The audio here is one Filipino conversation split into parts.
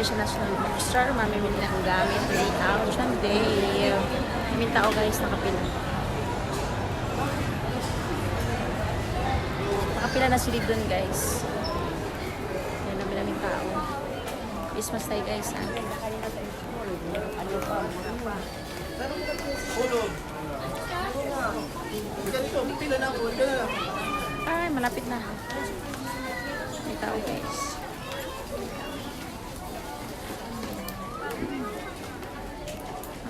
tayo sa National Bookstore. Mamimili ng gamit. Day out. Siyan day. May tao guys, nakapila. Nakapila na sila doon guys. Yan na maraming tao. Christmas tayo guys ha. Ay, malapit na. May tao guys.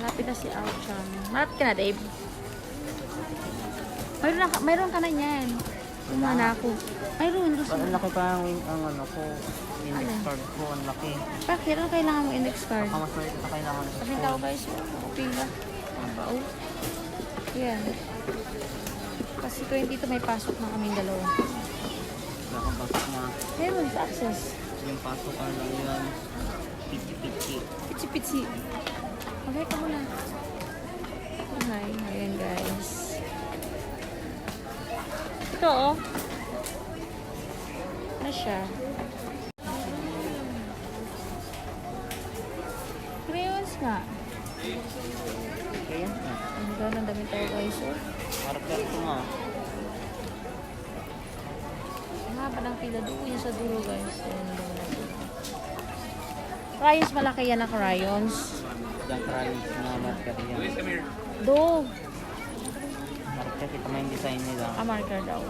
Malapit na si Alchan. Malapit ka na, Dave. Mayroon, na, mayroon ka na yan. Kumuha na ako. Mayroon. Gusto Ang mo. laki pa ang, ang ano ko, index Ano? card ko, ang laki. Bakit? Ano kailangan mo index card? Baka mas maliit na kailangan sa Sabi tao guys, pila. Ang bao. Yan. Kasi 20 to may pasok na kaming dalawa. Wala kang pasok na. Meron sa access. Yung pasok ano lang yan, 50-50. Pitsi-pitsi. Okay ka muna. Okay, ayan guys. Ito oh. Ano siya? Crayons nga. Kaya na. Ang ganda ng damit tayo guys oh. Marker ko nga. Ang haba ng pila doon yung sa dulo guys. Ayan dami. Crayons malaki yan na crayons. Diyan crayons na marker yan. Do. Marker, kita mo yung design nila. Ah, marker daw.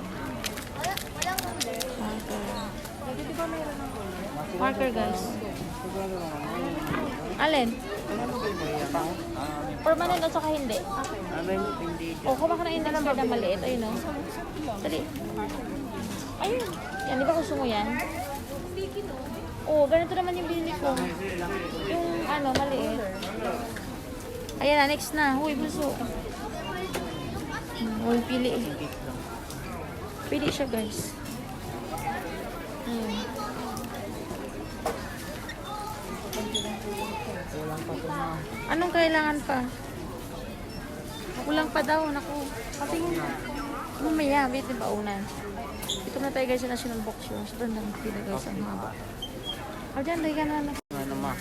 Marker. Marker guys. Alin? Permanent at saka hindi. O, kuha ka na yung number na maliit. Ayun o. Dali. Ayun. Yan, di ba gusto mo yan? Oo, ganito naman yung binili ko. Yung ano, maliit. Ayan na, next na. Huy, buso. Hmm, Huy, pili. Pili siya, guys. Na. Anong kailangan pa? Kulang pa daw, naku. Patingin. Mamaya, wait, di ba una? Ito na tayo guys sa National Bookstore. Sobrang dami pila guys, ang haba. O dyan, dahil na na. Ano ma?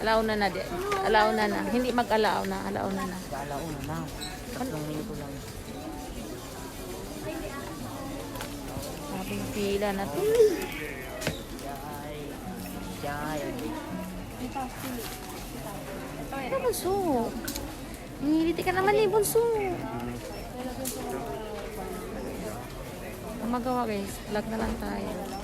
Alaw na na, di. Alaw na na. Hindi mag-alaw na, alaw na na. Alauna na. Tatlong minuto lang. Sabing pila na to. Jai. Jai. Ano bunso? Ngiliti ka naman eh, bunso. Ang magawa guys, vlog na lang tayo.